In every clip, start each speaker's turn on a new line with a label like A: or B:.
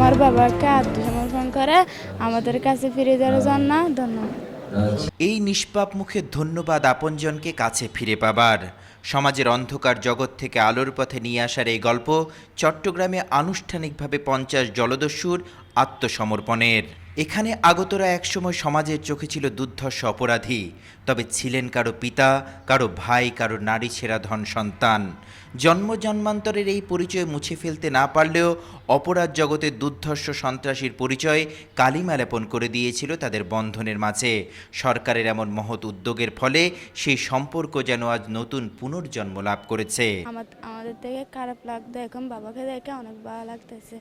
A: আমার বাবাকে আত্মসমর্পণ করে আমাদের কাছে ফিরে দেওয়ার জন্য ধন্যবাদ।
B: এই নিষ্পাপ মুখে ধন্যবাদ আপনজনকে কাছে ফিরে পাবার। সমাজের অন্ধকার জগৎ থেকে আলোর পথে নিয়ে আসার এই গল্প চট্টগ্রামে আনুষ্ঠানিকভাবে পঞ্চাশ জলদস্যুর আত্মসমর্পণের। এখানে আগতরা একসময় সমাজের চোখে ছিল দুর্ধর্ষ অপরাধী, তবে ছিলেন কারও পিতা, কারও ভাই, কারও নারী ছেঁড়া ধন সন্তান। জন্ম জন্মান্তরের এই পরিচয় মুছে ফেলতে না পারলেও অপরাধ জগতের দুর্ধর্ষ সন্ত্রাসীর পরিচয় কালিমালেপন করে দিয়েছিল তাদের বন্ধনের মাঝে। সরকারের এমন মহৎ উদ্যোগের ফলে সেই সম্পর্ক যেন আজ নতুন পুনর্জন্ম লাভ করেছে।
A: আমাদের থেকে খারাপ লাগতো, এখন বাবাকে দেখে অনেক ভালো লাগতেছে।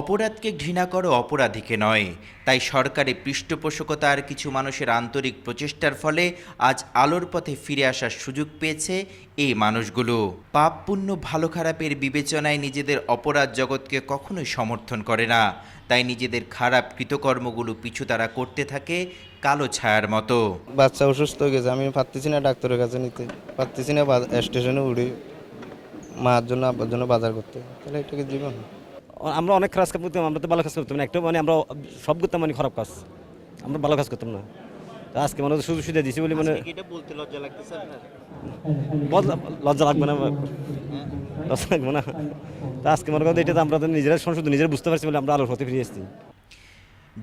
B: অপরাধকে ঘৃণা করো অপরাধীকে নয়। তাই সরকারের পৃষ্ঠপোষকতার কিছু মানুষের আন্তরিক প্রচেষ্টার ফলে আজ আলোর পথে ফিরে আসার সুযোগ পেয়েছে এই মানুষগুলো। পাপ পুণ্য ভালো খারাপের বিবেচনায় নিজেদের অপরাধ জগৎকে কখনোই সমর্থন করে না। তাই নিজেদের খারাপ কৃতকর্মগুলো পিছু তারা করতে থাকে কালো ছায়ার মতো।
C: বাচ্চা অসুস্থ হয়ে গেছে, আমি পারতেছি না ডাক্তারের কাছে নিতে। পারতেছি না স্টেশনে উড়ি, মার জন্য, আব্বার জন্য বাজার করতে। তাহলে এটাকে জীবন।
D: আমরা অনেক খারাপ কাজ করতাম আমরা তো ভালো কাজ করতাম না। একটা মানে আমরা সব করতাম মানে খারাপ কাজ। আমরা ভালো কাজ করতাম না। তা আজকে মানে সুযোগ সুবিধা দিছি বলে মানে
B: বলতে লজ্জা লাগতেছে
D: বদলা- লজ্জা লাগবে না লজ্জা লাগবে না। তা আজকে মনে করেন এটা তো আমরা তো নিজেরা সংশোধন নিজেরা বুঝতে পারছি বলে আমরা আলোর পথে ফিরে এসেছি।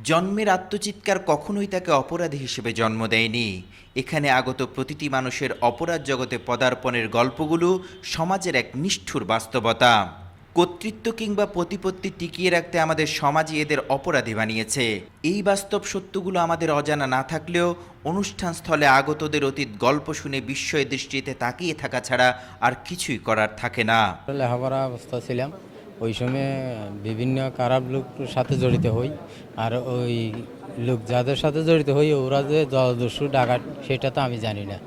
B: জন্মের আত্মচিৎকার কখনোই তাকে অপরাধী হিসেবে জন্ম দেয়নি। এখানে আগত প্রতিটি মানুষের অপরাধ জগতে পদার্পণের গল্পগুলো সমাজের এক নিষ্ঠুর বাস্তবতা। কর্তৃত্ব কিংবা প্রতিপত্তি টিকিয়ে রাখতে আমাদের সমাজই এদের অপরাধী বানিয়েছে। এই বাস্তব সত্যগুলো আমাদের অজানা না থাকলেও অনুষ্ঠান স্থলে আগতদের অতীত গল্প শুনে বিস্ময় দৃষ্টিতে তাকিয়ে থাকা ছাড়া আর কিছুই করার থাকে না।
E: লেখাপড়া অবস্থা ছিলাম। ওই সময় বিভিন্ন খারাপ লোকের সাথে জড়িত হই আর ওই লোক যাদের সাথে জড়িত হই, ওরা যে জলদস্যু, ডাকাত, সেটা তো আমি জানি না।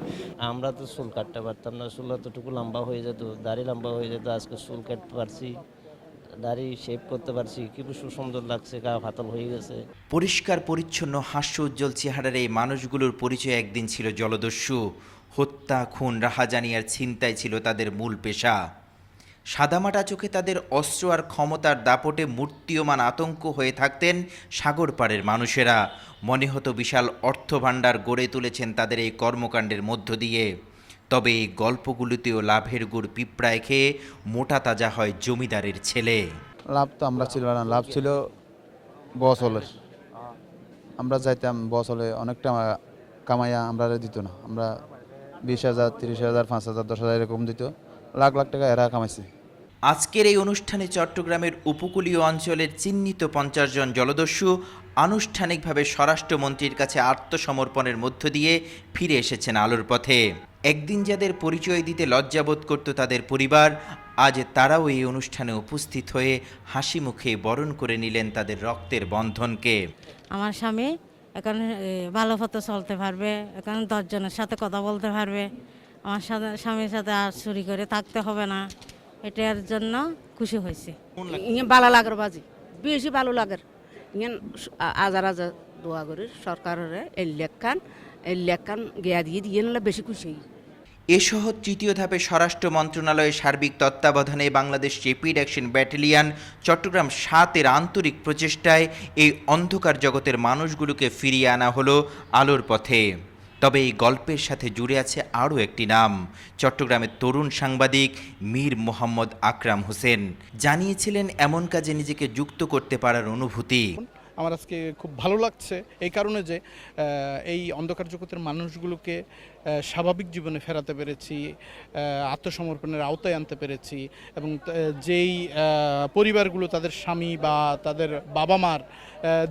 F: আমরা তো চুল কাটতে পারতাম না, চুল এতটুকু লম্বা হয়ে যেত, দাড়ি লম্বা হয়ে যেত, আজকে চুল কাটতে পারছি, দাড়ি শেভ করতে পারছি কি সুন্দর লাগছে, গা ফাতল হয়ে গেছে।
B: পরিষ্কার, পরিচ্ছন্ন হাস্য উজ্জ্বল চেহারার এই মানুষগুলোর পরিচয় একদিন ছিল জলদস্যু। হত্যা, খুন, রাহাজানি আর ছিনতাই ছিল তাদের মূল পেশা। সাদামাটা চোখে তাদের অস্ত্র আর ক্ষমতার দাপটে মূর্তীয়মান আতঙ্ক হয়ে থাকতেন সাগর পাড়ের মানুষেরা। মনে হতো বিশাল অর্থভাণ্ডার গড়ে তুলেছেন তাদের এই কর্মকাণ্ডের মধ্য দিয়ে। তবে এই গল্পগুলিতেও লাভের গুড় পিঁপড়ায় খেয়ে মোটা তাজা হয় জমিদারের ছেলে।
G: লাভ তো আমরা ছিল না, লাভ ছিল বস হলের আমরা যাইতাম বস হলে অনেকটা কামাইয়া আমরা দিত না। আমরা বিশ হাজার, তিরিশ হাজার, পাঁচ হাজার, দশ হাজার এরকম দিত। লাখ লাখ টাকা এরা কামাইছে।
B: আজকের এই অনুষ্ঠানে চট্টগ্রামের উপকূলীয় অঞ্চলের চিহ্নিত পঞ্চাশ জন জলদস্যু আনুষ্ঠানিকভাবে স্বরাষ্ট্রমন্ত্রীর কাছে আত্মসমর্পণের মধ্য দিয়ে ফিরে এসেছেন আলোর পথে। একদিন যাদের পরিচয় দিতে লজ্জাবোধ করত তাদের পরিবার, আজ তারাও এই অনুষ্ঠানে উপস্থিত হয়ে হাসি মুখে বরণ করে নিলেন তাদের রক্তের বন্ধনকে।
H: আমার স্বামী এখন ভালো পথে চলতে পারবে, এখন দশজনের সাথে কথা বলতে পারবে। আমার সাথে, স্বামীর সাথে আর চুরি করে থাকতে হবে না। এটার জন্য খুশি হয়েছে।
I: ইয়ে ভালো লাগার বাজি। বেশি ভালো লাগার। ইয়ে আজার আজার দোয়া করি সরকারের এই লেখান এই লেখান গিয়া দিয়ে দিয়ে নিলে বেশি খুশি হই।
B: এসহ তৃতীয় ধাপে স্বরাষ্ট্র মন্ত্রণালয়ের সার্বিক তত্ত্বাবধানে Bangladesh rapid action battalion Chattogram সাতের আন্তরিক প্রচেষ্টায় এই অন্ধকার জগতের মানুষগুলোকে ফিরিয়ে আনা হলো আলোর পথে। তবে এই গল্পের সাথে জুড়ে আছে আরও একটি নাম। চট্টগ্রামের তরুণ সাংবাদিক মীর মোহাম্মদ আকরাম হোসেন। জানিয়েছিলেন, এমন কাজে নিজেকে যুক্ত করতে পারার অনুভূতি।
J: আমার আজকে খুব ভালো লাগছে। এই কারণে যে এই অন্ধকার জগতের মানুষগুলোকে স্বাভাবিক জীবনে ফেরাতে পেরেছি আত্মসমর্পণের আওতায় আনতে পেরেছি এবং যেই পরিবারগুলো তাদের স্বামী বা তাদের বাবা মার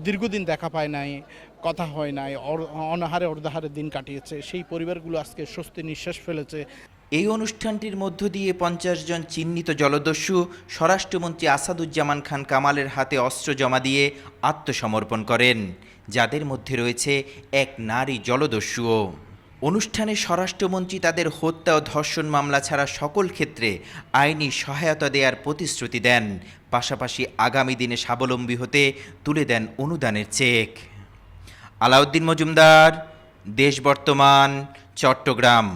J: দীর্ঘদিন দেখা পায় নাই, কথা হয় নাই অনাহারে অর্ধাহারে দিন কাটিয়েছে, সেই পরিবারগুলো আজকে স্বস্তি নিঃশ্বাস ফেলেছে।
B: এই অনুষ্ঠানটির মধ্য দিয়ে পঞ্চাশ জন চিহ্নিত জলদস্যু স্বরাষ্ট্রমন্ত্রী আসাদুজ্জামান খান কামালের হাতে অস্ত্র জমা দিয়ে আত্মসমর্পণ করেন, যাদের মধ্যে রয়েছে এক নারী জলদস্যুও। অনুষ্ঠানে স্বরাষ্ট্রমন্ত্রী তাদের হত্যা ও ধর্ষণ মামলা ছাড়া সকল ক্ষেত্রে আইনি সহায়তা দেওয়ার প্রতিশ্রুতি দেন, পাশাপাশি আগামী দিনে স্বাবলম্বী হতে তুলে দেন অনুদানের চেক। আলাউদ্দিন মজুমদার, দেশ বর্তমান, চট্টগ্রাম।